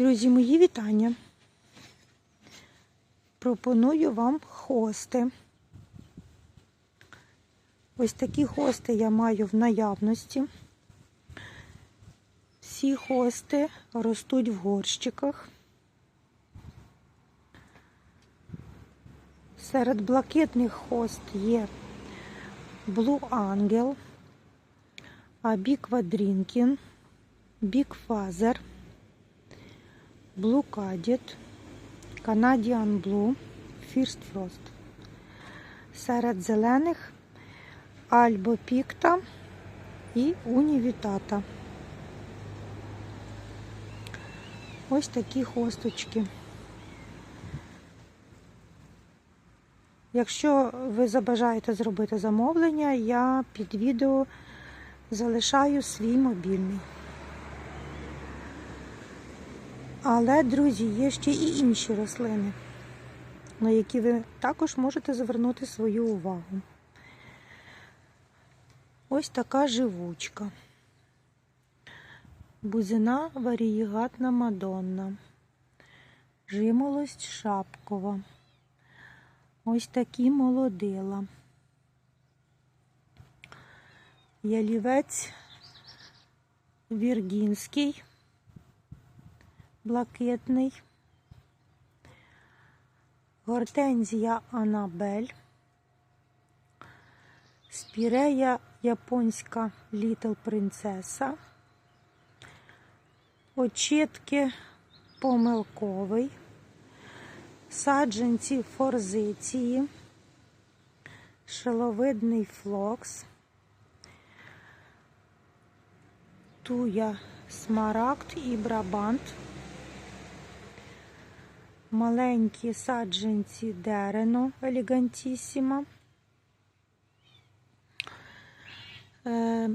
Друзі, мої вітання. Пропоную вам хости. Ось такі хости я маю в наявності. Всі хости ростуть в горщиках. Серед блакитних хост є Blue Angel, Big Drinking, Big Father, Cadet, Canadian Blue, First Frost. Серед зелених Альбо Пікта і Унівітата. Ось такі хосточки. Якщо ви забажаєте зробити замовлення, я під відео залишаю свій мобільний. Але, друзі, є ще і інші рослини, на які ви також можете звернути свою увагу. Ось така живучка. Бузина варієгатна Мадонна. Жимолость шапкова. Ось такі молодила. Ялівець Віргінський, блакитний, гортензія Анабель, спірея японська Літл Принцеса, очітки помилковий, саджанці форзиції, шиловидний флокс, туя смарагд і брабант, маленькі саджанці дерено елегантісіма, е,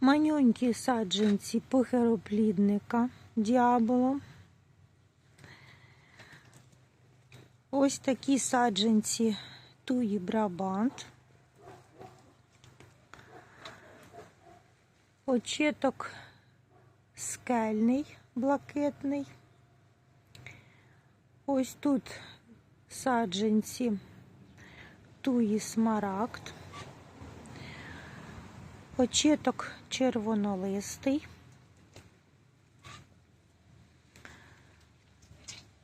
манюнькі саджанці похероплідника діаболо. Ось такі саджанці туї брабант. Очіток скельний, блакитний. Ось тут саджанці туї смарагд. Очіток червонолистий.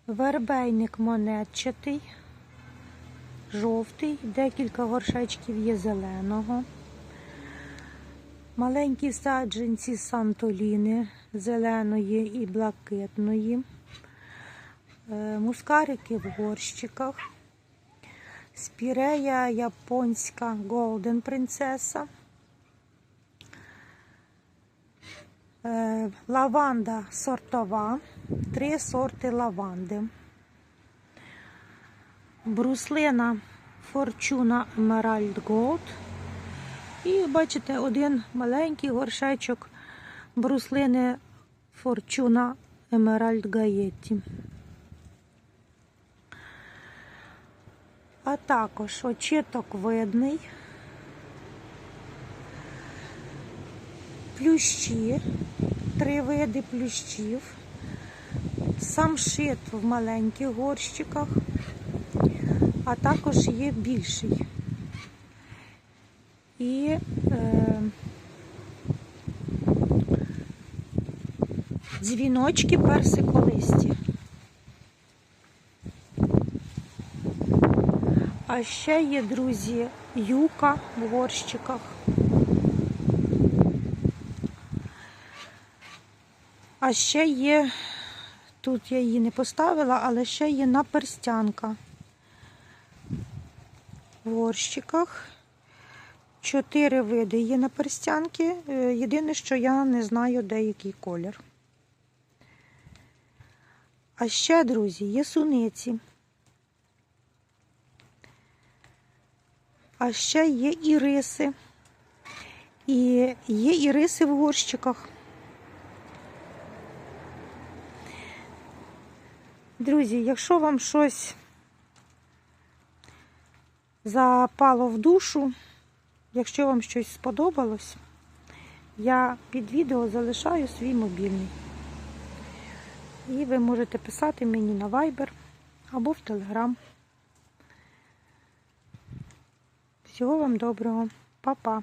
Вербейник монетчатий, жовтий, декілька горшечків є зеленого. Маленькі саджанці сантоліни зеленої і блакитної, мускарики в горщиках, спірея японська Голден Принцеса, Е, лаванда сортова, три сорти лаванди, бруслина Fortuna Emerald Gold. І бачите, один маленький горшечок бруслини Fortuna Emerald Gaetti. А також очіток видний, плющі, три види плющів, самшит в маленьких горщиках, а також є більший. І е, дзвіночки персиколисті. А ще є, друзі, юка в горщиках. А ще є, тут я її не поставила, але ще є наперстянка в горщиках. Чотири види є наперстянки. Е, Єдине, що я не знаю, де який колір. А ще, друзі, є суниці. А ще є іриси. І є іриси в горщиках. Друзі, якщо вам щось запало в душу, якщо вам щось сподобалось, я під відео залишаю свій мобільний. І ви можете писати мені на Viber або в Telegram. Всього вам доброго. Па-па.